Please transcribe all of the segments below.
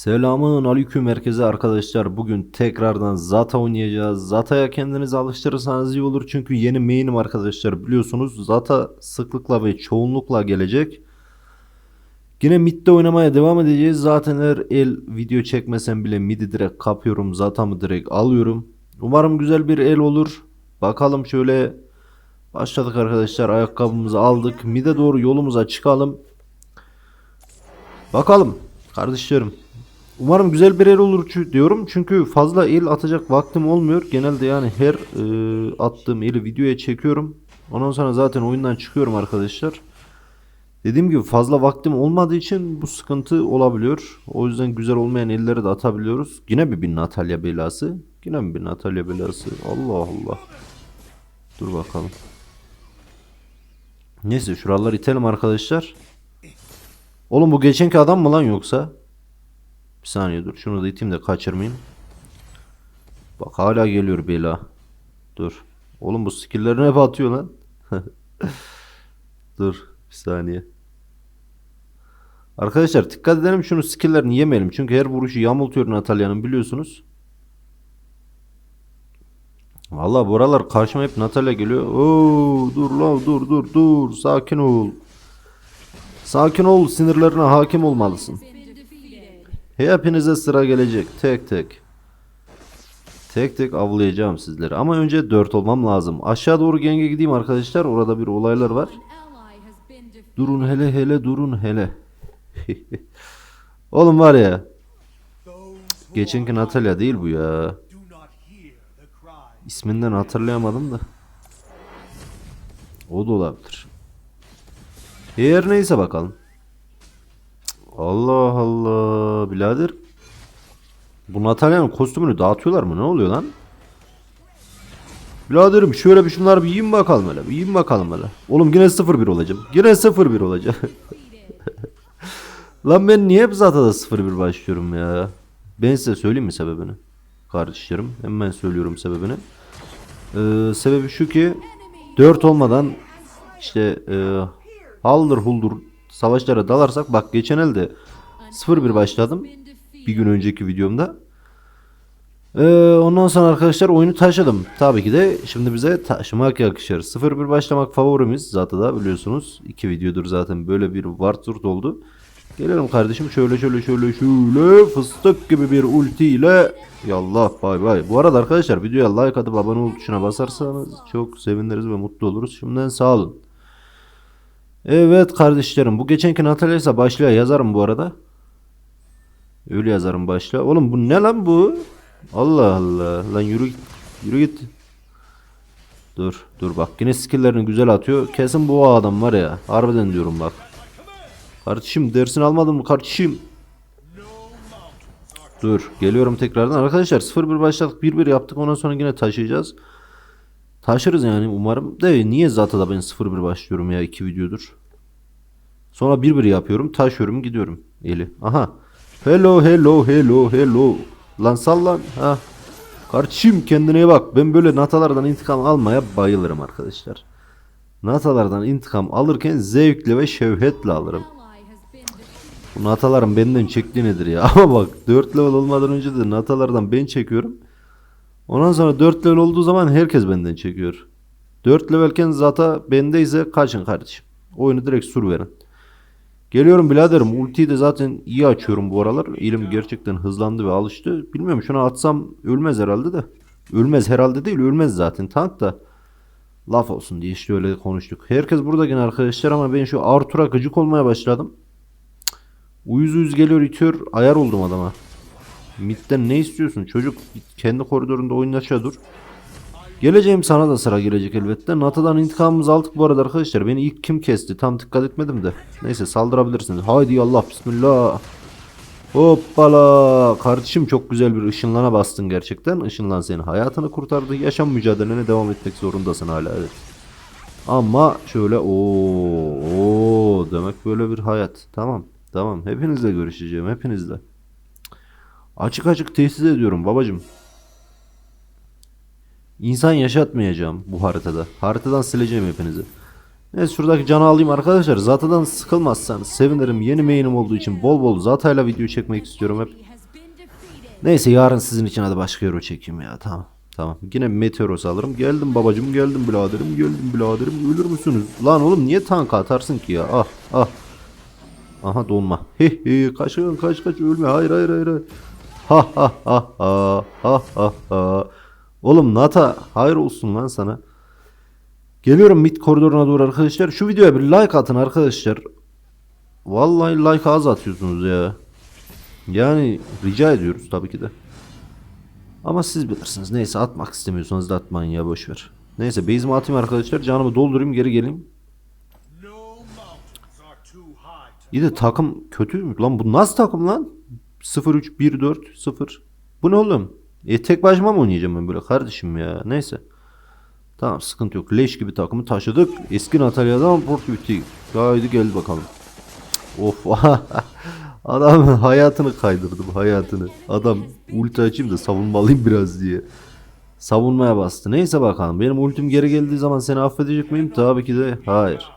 Selamın aleyküm herkese arkadaşlar. Bugün tekrardan Zata oynayacağız. Zata'ya kendinizi alıştırırsanız iyi olur. Çünkü yeni main'im arkadaşlar biliyorsunuz. Zata sıklıkla ve çoğunlukla gelecek. Yine midde oynamaya devam edeceğiz. Zaten her el video çekmesem bile midi direkt kapıyorum. Zata'mı direkt alıyorum. Umarım güzel bir el olur. Bakalım şöyle başladık arkadaşlar. Ayakkabımızı aldık. Mide doğru yolumuza çıkalım. Bakalım kardeşlerim. Umarım güzel bir el olur diyorum. Çünkü fazla el atacak vaktim olmuyor. Genelde yani her e, attığım eli videoya çekiyorum. Ondan sonra zaten oyundan çıkıyorum arkadaşlar. Dediğim gibi fazla vaktim olmadığı için bu sıkıntı olabiliyor. O yüzden güzel olmayan elleri de atabiliyoruz. Yine bir bir Natalya belası. Yine mi bir Natalya belası? Allah Allah. Dur bakalım. Neyse şuraları itelim arkadaşlar. Oğlum bu geçenki adam mı lan yoksa? Bir saniye dur. Şunu da iteyim de kaçırmayayım. Bak hala geliyor bela. Dur. Oğlum bu skill'lerini hep atıyor lan. dur. Bir saniye. Arkadaşlar dikkat edelim şunu skill'lerini yemeyelim. Çünkü her vuruşu yamultuyor Natalya'nın biliyorsunuz. Vallahi bu aralar karşıma hep Natalya geliyor. Oo, dur la dur dur dur. Sakin ol. Sakin ol. Sinirlerine hakim olmalısın. Hepinize sıra gelecek. Tek tek. Tek tek avlayacağım sizleri. Ama önce 4 olmam lazım. Aşağı doğru genge gideyim arkadaşlar. Orada bir olaylar var. Durun hele hele durun hele. Oğlum var ya. Geçenki Natalya değil bu ya. İsminden hatırlayamadım da. O da olabilir. Her neyse bakalım. Allah Allah birader. Bu Natalya'nın kostümünü dağıtıyorlar mı? Ne oluyor lan? Biraderim şöyle bir şunları bir yiyin bakalım hele. Bir yiyin bakalım hele. Oğlum yine 0-1 olacağım. Yine 0-1 olacağım. lan ben niye hep zaten 0-1 başlıyorum ya? Ben size söyleyeyim mi sebebini? Kardeşlerim hemen söylüyorum sebebini. Ee, sebebi şu ki 4 olmadan işte e, haldır huldur savaşlara dalarsak bak geçen elde 0-1 başladım bir gün önceki videomda. Ee, ondan sonra arkadaşlar oyunu taşıdım. Tabii ki de şimdi bize taşımak yakışır. 0-1 başlamak favorimiz zaten da biliyorsunuz. iki videodur zaten böyle bir varturt oldu. Gelelim kardeşim şöyle şöyle şöyle şöyle fıstık gibi bir ulti ile Yallah bay bay. Bu arada arkadaşlar videoya like atıp abone ol tuşuna basarsanız çok seviniriz ve mutlu oluruz. Şimdiden sağ olun. Evet kardeşlerim bu geçenki Natalya ise başlığa yazarım bu arada. Öyle yazarım başlığa. Oğlum bu ne lan bu? Allah Allah. Lan yürü git. Yürü git. Dur dur bak yine skilllerini güzel atıyor. Kesin bu adam var ya. Harbiden diyorum bak. Kardeşim dersini almadın mı kardeşim? Dur geliyorum tekrardan. Arkadaşlar 0-1 başladık 1-1 yaptık ondan sonra yine taşıyacağız. Taşırız yani umarım. De niye zaten da ben 0-1 başlıyorum ya 2 videodur. Sonra 1-1 yapıyorum taşıyorum gidiyorum eli. Aha. Hello hello hello hello. Lan sal lan. Ha. Kardeşim kendine bak. Ben böyle natalardan intikam almaya bayılırım arkadaşlar. Natalardan intikam alırken zevkle ve şevhetle alırım. Bu nataların benden çektiği nedir ya? Ama bak 4 level olmadan önce de natalardan ben çekiyorum. Ondan sonra 4 level olduğu zaman herkes benden çekiyor. 4 levelken zata bendeyse kaçın kardeşim. Oyunu direkt sur verin. Geliyorum biraderim. Ultiyi de zaten iyi açıyorum bu aralar. Elim gerçekten hızlandı ve alıştı. Bilmiyorum şuna atsam ölmez herhalde de. Ölmez herhalde değil ölmez zaten tank da. Laf olsun diye işte öyle konuştuk. Herkes burada gene arkadaşlar ama ben şu Arthur'a gıcık olmaya başladım. Uyuz uyuz geliyor itiyor. Ayar oldum adama. Mid'den ne istiyorsun çocuk? Kendi koridorunda oyun dur. Geleceğim sana da sıra gelecek elbette. Nata'dan intikamımızı aldık bu arada arkadaşlar. Beni ilk kim kesti? Tam dikkat etmedim de. Neyse saldırabilirsiniz. Haydi Allah bismillah. Hoppala. Kardeşim çok güzel bir ışınlana bastın gerçekten. Işınlan senin hayatını kurtardı. Yaşam mücadelene devam etmek zorundasın hala evet. Ama şöyle o demek böyle bir hayat. Tamam. Tamam. Hepinizle görüşeceğim. Hepinizle. Açık açık tesis ediyorum babacım. İnsan yaşatmayacağım bu haritada. Haritadan sileceğim hepinizi. Evet şuradaki canı alayım arkadaşlar. Zata'dan sıkılmazsanız sevinirim. Yeni main'im olduğu için bol bol Zata'yla video çekmek istiyorum hep. Neyse yarın sizin için hadi başka euro çekeyim ya tamam. Tamam. Yine Meteoros alırım. Geldim babacım geldim biraderim geldim biraderim. Ölür müsünüz? Lan oğlum niye tank atarsın ki ya? Ah ah. Aha donma. He he kaçın kaç kaç ölme. Hayır hayır hayır. hayır. Ha ha ha ha ha ha ha. Oğlum Nata hayır olsun lan sana. Geliyorum mid koridoruna doğru arkadaşlar. Şu videoya bir like atın arkadaşlar. Vallahi like az atıyorsunuz ya. Yani rica ediyoruz tabii ki de. Ama siz bilirsiniz. Neyse atmak istemiyorsanız da atmayın ya boşver. Neyse base'imi atayım arkadaşlar. Canımı doldurayım geri geleyim. İyi de takım kötü mü? Lan bu nasıl takım lan? 0-3-1-4-0. Bu ne oğlum? E tek başıma mı oynayacağım ben böyle kardeşim ya? Neyse. Tamam sıkıntı yok. Leş gibi takımı taşıdık. Eski Natalya'dan Port bitti. Haydi gel bakalım. Of. Adam hayatını kaydırdım hayatını. Adam ulti açayım da savunmalıyım biraz diye. Savunmaya bastı. Neyse bakalım. Benim ultim geri geldiği zaman seni affedecek miyim? Tabii ki de hayır.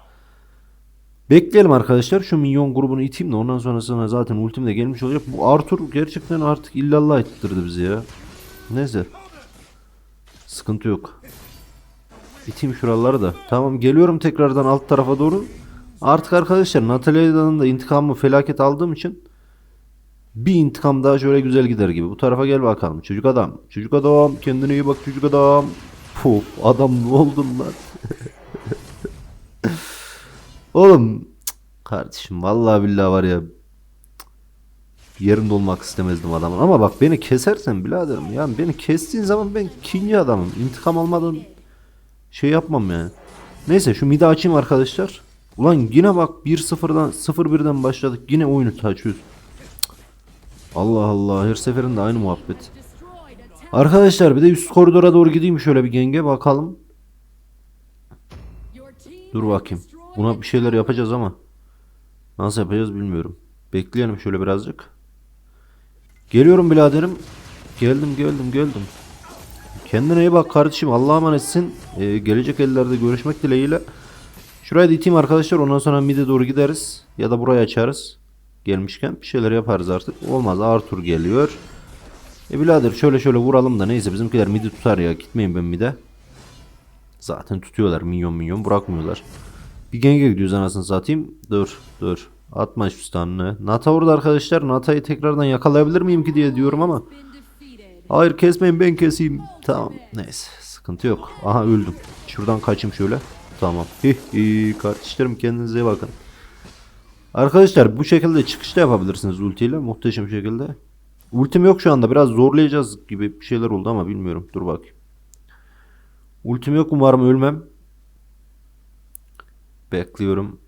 Bekleyelim arkadaşlar. Şu minyon grubunu iteyim de ondan sonrasında zaten ultim de gelmiş olacak. Bu Arthur gerçekten artık illallah ettirdi bizi ya. Neyse. Sıkıntı yok. İteyim şuraları da. Tamam geliyorum tekrardan alt tarafa doğru. Artık arkadaşlar Natalia'dan da intikamı felaket aldığım için bir intikam daha şöyle güzel gider gibi. Bu tarafa gel bakalım. Çocuk adam. Çocuk adam. Kendine iyi bak çocuk adam. Puf adam ne oldun lan? Oğlum kardeşim vallahi billahi var ya yerinde olmak istemezdim adamın. Ama bak beni kesersen biraderim yani beni kestiğin zaman ben ikinci adamım. İntikam almadan şey yapmam yani. Neyse şu midi açayım arkadaşlar. Ulan yine bak 1-0'dan 0-1'den başladık. Yine oyunu taçıyoruz. Allah Allah her seferinde aynı muhabbet. Arkadaşlar bir de üst koridora doğru gideyim şöyle bir genge bakalım. Dur bakayım. Buna bir şeyler yapacağız ama. Nasıl yapacağız bilmiyorum. Bekleyelim şöyle birazcık. Geliyorum biraderim. Geldim geldim geldim. Kendine iyi bak kardeşim. Allah'a emanetsin. Ee, gelecek ellerde görüşmek dileğiyle. Şuraya da iteyim arkadaşlar. Ondan sonra mid'e doğru gideriz. Ya da burayı açarız. Gelmişken bir şeyler yaparız artık. Olmaz Arthur geliyor. E birader şöyle şöyle vuralım da neyse bizimkiler midi tutar ya. Gitmeyin ben mide. Zaten tutuyorlar minyon minyon bırakmıyorlar. Bir genge gidiyoruz anasını satayım. Dur dur. Atma şu stun'ını. Nata orada arkadaşlar. Nata'yı tekrardan yakalayabilir miyim ki diye diyorum ama. Hayır kesmeyin ben keseyim. Tamam neyse sıkıntı yok. Aha öldüm. Şuradan kaçayım şöyle. Tamam. Hi hi kardeşlerim kendinize iyi bakın. Arkadaşlar bu şekilde çıkışta yapabilirsiniz ultiyle muhteşem şekilde. Ultim yok şu anda biraz zorlayacağız gibi bir şeyler oldu ama bilmiyorum. Dur bakayım. Ultim yok umarım ölmem. Bekliyorum.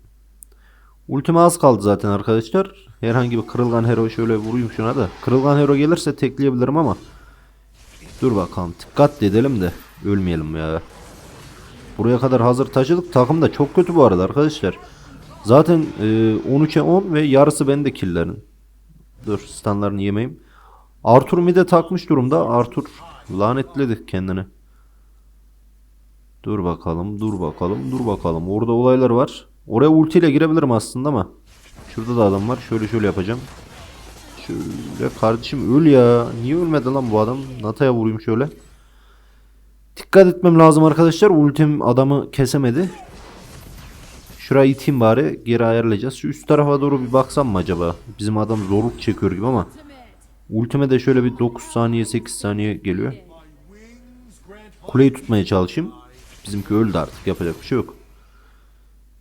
Ultime az kaldı zaten arkadaşlar. Herhangi bir kırılgan hero şöyle vurayım şuna da. Kırılgan hero gelirse tekleyebilirim ama. Dur bakalım. Dikkat edelim de ölmeyelim ya. Buraya kadar hazır taşıdık. Takım da çok kötü bu arada arkadaşlar. Zaten e, 13'e 10 ve yarısı bende killerin. Dur standlarını yemeyeyim. Arthur mide takmış durumda. Arthur lanetledi kendini. Dur bakalım, dur bakalım, dur bakalım. Orada olaylar var. Oraya ultiyle girebilirim aslında ama. Şurada da adam var. Şöyle şöyle yapacağım. Şöyle kardeşim öl ya. Niye ölmedi lan bu adam? Nata'ya vurayım şöyle. Dikkat etmem lazım arkadaşlar. Ultim adamı kesemedi. Şurayı iteyim bari. Geri ayarlayacağız. Şu üst tarafa doğru bir baksam mı acaba? Bizim adam zorluk çekiyor gibi ama. Ultime de şöyle bir 9 saniye 8 saniye geliyor. Kuleyi tutmaya çalışayım. Bizimki öldü artık yapacak bir şey yok.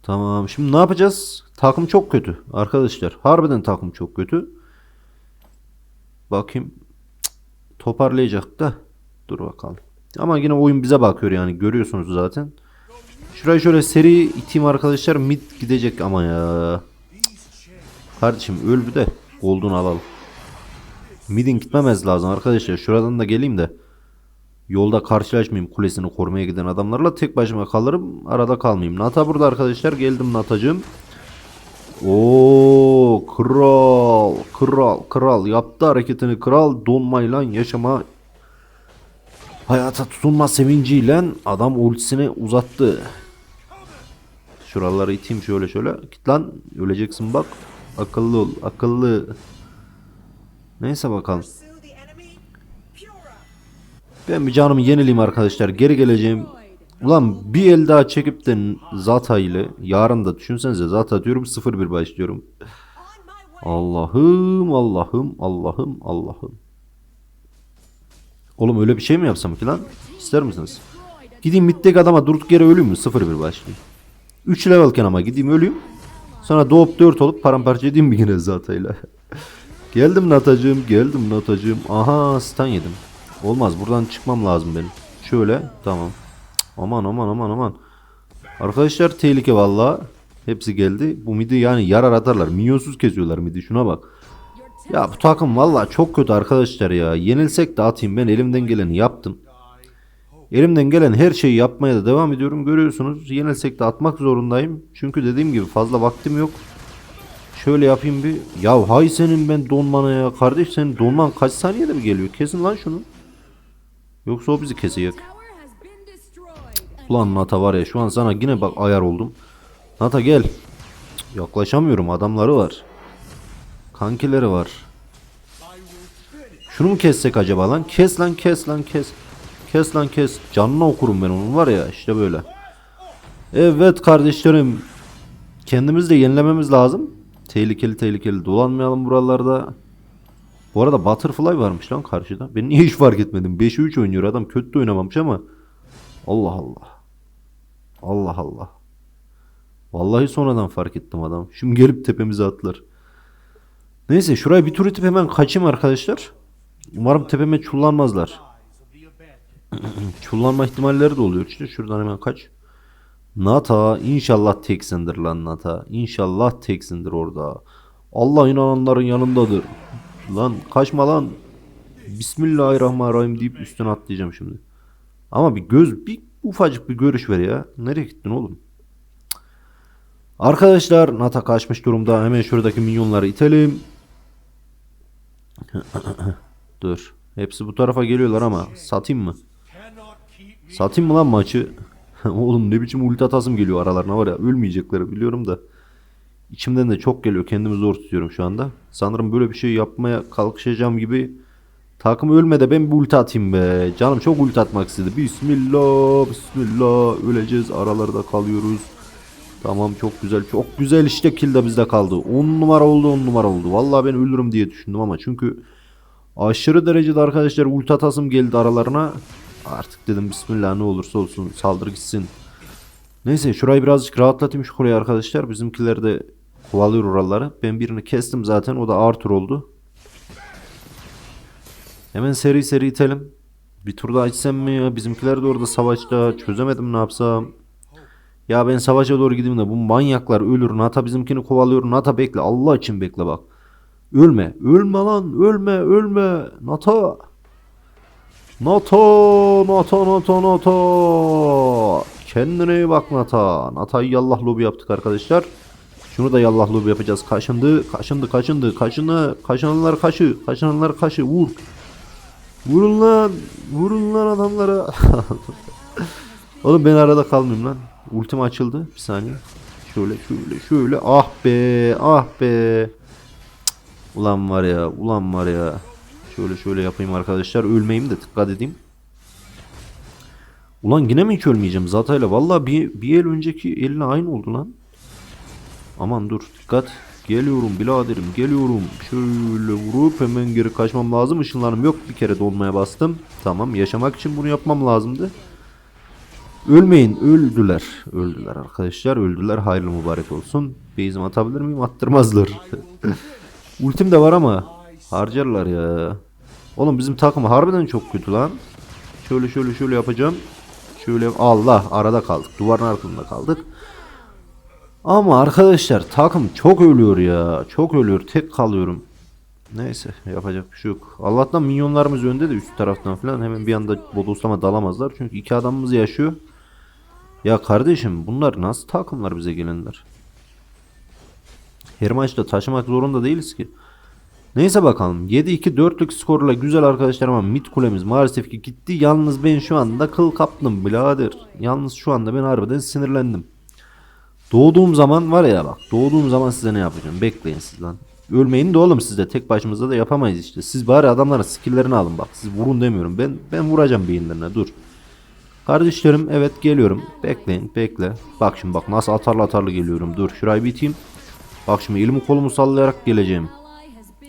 Tamam şimdi ne yapacağız? Takım çok kötü arkadaşlar. Harbiden takım çok kötü. Bakayım. Toparlayacak da. Dur bakalım. Ama yine oyun bize bakıyor yani görüyorsunuz zaten. Şuraya şöyle seri iteyim arkadaşlar. Mid gidecek ama ya. Kardeşim öl bir de gold'unu alalım. Mid'in gitmemez lazım arkadaşlar. Şuradan da geleyim de. Yolda karşılaşmayayım kulesini korumaya giden adamlarla. Tek başıma kalırım. Arada kalmayayım. Nata burada arkadaşlar. Geldim Natacığım. Oo kral kral kral yaptı hareketini kral donmayla yaşama hayata tutunma sevinciyle adam ultisini uzattı. Şuraları iteyim şöyle şöyle. Git lan öleceksin bak. Akıllı ol akıllı. Neyse bakalım. Ben bir canımı yenileyim arkadaşlar. Geri geleceğim. Ulan bir el daha çekip de Zata ile yarın da düşünsenize Zata diyorum 0-1 başlıyorum. Allah'ım Allah'ım Allah'ım Allah'ım. Oğlum öyle bir şey mi yapsam ki lan? İster misiniz? Gideyim middeki adama durduk yere öleyim mi? 0-1 başlayayım. 3 levelken ama gideyim öleyim. Sonra doğup 4 olup paramparça edeyim mi yine Zata'yla? geldim Natacığım, geldim Natacığım. Aha stun yedim. Olmaz buradan çıkmam lazım benim. Şöyle tamam. Aman aman aman aman. Arkadaşlar tehlike valla. Hepsi geldi. Bu midi yani yarar atarlar. Minyonsuz kesiyorlar midi şuna bak. Ya bu takım valla çok kötü arkadaşlar ya. Yenilsek de atayım ben elimden geleni yaptım. Elimden gelen her şeyi yapmaya da devam ediyorum. Görüyorsunuz yenilsek de atmak zorundayım. Çünkü dediğim gibi fazla vaktim yok. Şöyle yapayım bir. Ya hay senin ben donmana ya. Kardeş senin donman kaç saniyede mi geliyor? Kesin lan şunu. Yoksa o bizi kesecek. Ulan Nata var ya şu an sana yine bak ayar oldum. Nata gel. Yaklaşamıyorum adamları var. Kankileri var. Şunu mu kessek acaba lan? Kes lan kes lan kes. Kes lan kes. Canına okurum ben onun var ya işte böyle. Evet kardeşlerim. Kendimizi de yenilememiz lazım. Tehlikeli tehlikeli dolanmayalım buralarda. Bu arada Butterfly varmış lan karşıda. Ben niye hiç fark etmedim. 5'e 3 oynuyor adam. Kötü oynamamış ama. Allah Allah. Allah Allah. Vallahi sonradan fark ettim adam. Şimdi gelip tepemize atlar. Neyse şuraya bir tur itip hemen kaçayım arkadaşlar. Umarım tepeme çullanmazlar. Çullanma ihtimalleri de oluyor işte. Şuradan hemen kaç. Nata inşallah teksindir lan Nata. İnşallah teksindir orada. Allah inananların yanındadır. Lan kaçma lan. Bismillahirrahmanirrahim deyip üstüne atlayacağım şimdi. Ama bir göz bir ufacık bir görüş ver ya. Nereye gittin oğlum? Arkadaşlar Nata kaçmış durumda. Hemen şuradaki minyonları itelim. Dur. Hepsi bu tarafa geliyorlar ama satayım mı? Satayım mı lan maçı? Oğlum ne biçim ulti atasım geliyor aralarına var ya ölmeyecekleri biliyorum da. İçimden de çok geliyor kendimi zor tutuyorum şu anda. Sanırım böyle bir şey yapmaya kalkışacağım gibi. Takım ölme de ben bir ulti atayım be. Canım çok ulti atmak istedi. Bismillah bismillah öleceğiz aralarda kalıyoruz. Tamam çok güzel çok güzel işte kill de bizde kaldı. 10 numara oldu 10 numara oldu. Vallahi ben ölürüm diye düşündüm ama çünkü aşırı derecede arkadaşlar ulti atasım geldi aralarına. Artık dedim bismillah ne olursa olsun saldır gitsin. Neyse şurayı birazcık rahatlatayım şu kuleyi arkadaşlar. Bizimkiler de kovalıyor oraları. Ben birini kestim zaten o da Arthur oldu. Hemen seri seri itelim. Bir tur daha içsem mi ya? Bizimkiler de orada savaşta. Çözemedim ne yapsam. Ya ben savaşa doğru gideyim de bu manyaklar ölür. Nata bizimkini kovalıyor. Nata bekle. Allah için bekle bak. Ölme. Ölme lan. Ölme. Ölme. Nata. Nata. Nata. Nata. Nata. Kendine iyi bak Nata. Nata'yı yallah lobi yaptık arkadaşlar. Şunu da yallah lobi yapacağız. Kaşındı. Kaşındı. Kaşındı. Kaşını. Kaşınanlar kaşı. Kaşınanlar kaşı. Vur. Vurun lan. Vurun lan adamlara. Oğlum ben arada kalmayayım lan. Ultim açıldı. Bir saniye. Şöyle şöyle şöyle. Ah be. Ah be. Cık. Ulan var ya. Ulan var ya. Şöyle şöyle yapayım arkadaşlar. Ölmeyeyim de dikkat edeyim. Ulan yine mi hiç ölmeyeceğim Zata'yla? Vallahi bir, bir el önceki eline aynı oldu lan. Aman dur dikkat. Geliyorum biraderim geliyorum. Şöyle vurup hemen geri kaçmam lazım. Işınlarım yok bir kere dolmaya bastım. Tamam yaşamak için bunu yapmam lazımdı. Ölmeyin öldüler. Öldüler arkadaşlar öldüler. Hayırlı mübarek olsun. Beyzim atabilir miyim? Attırmazlar. Ultim de var ama harcarlar ya. Oğlum bizim takım harbiden çok kötü lan. Şöyle şöyle şöyle yapacağım. Şöyle Allah arada kaldık. Duvarın arkasında kaldık. Ama arkadaşlar takım çok ölüyor ya. Çok ölüyor. Tek kalıyorum. Neyse yapacak bir şey yok. Allah'tan minyonlarımız önde de üst taraftan falan hemen bir anda bodoslama dalamazlar. Çünkü iki adamımız yaşıyor. Ya kardeşim bunlar nasıl takımlar bize gelenler? Her maçta taşımak zorunda değiliz ki. Neyse bakalım. 7-2 4'lük skorla güzel arkadaşlar ama mid kulemiz maalesef ki gitti. Yalnız ben şu anda kıl kaptım birader. Yalnız şu anda ben harbiden sinirlendim. Doğduğum zaman var ya bak. Doğduğum zaman size ne yapacağım? Bekleyin siz lan. Ölmeyin de oğlum siz de tek başımıza da yapamayız işte. Siz bari adamların skill'lerini alın bak. Siz vurun demiyorum. Ben ben vuracağım beyinlerine dur. Kardeşlerim evet geliyorum. Bekleyin bekle. Bak şimdi bak nasıl atarlı atarlı geliyorum. Dur şurayı biteyim. Bak şimdi elimi kolumu sallayarak geleceğim.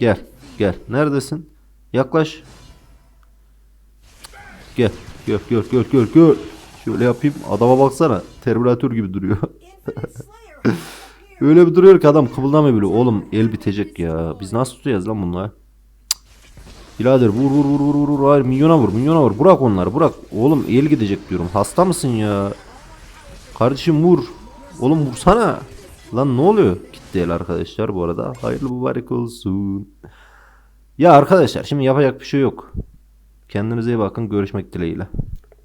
Gel gel. Neredesin? Yaklaş. Gel. Gel gel gel gel gel. Şöyle yapayım. Adama baksana. Terminator gibi duruyor. Öyle bir duruyor ki adam kıpıldamıyor bile. Oğlum el bitecek ya. Biz nasıl tutacağız lan bunlar? Birader vur vur vur vur vur. Hayır milyona vur milyona vur. Bırak onları bırak. Oğlum el gidecek diyorum. Hasta mısın ya? Kardeşim vur. Oğlum vursana. Lan ne oluyor? Gitti el arkadaşlar bu arada. Hayırlı mübarek olsun. Ya arkadaşlar şimdi yapacak bir şey yok. Kendinize iyi bakın. Görüşmek dileğiyle.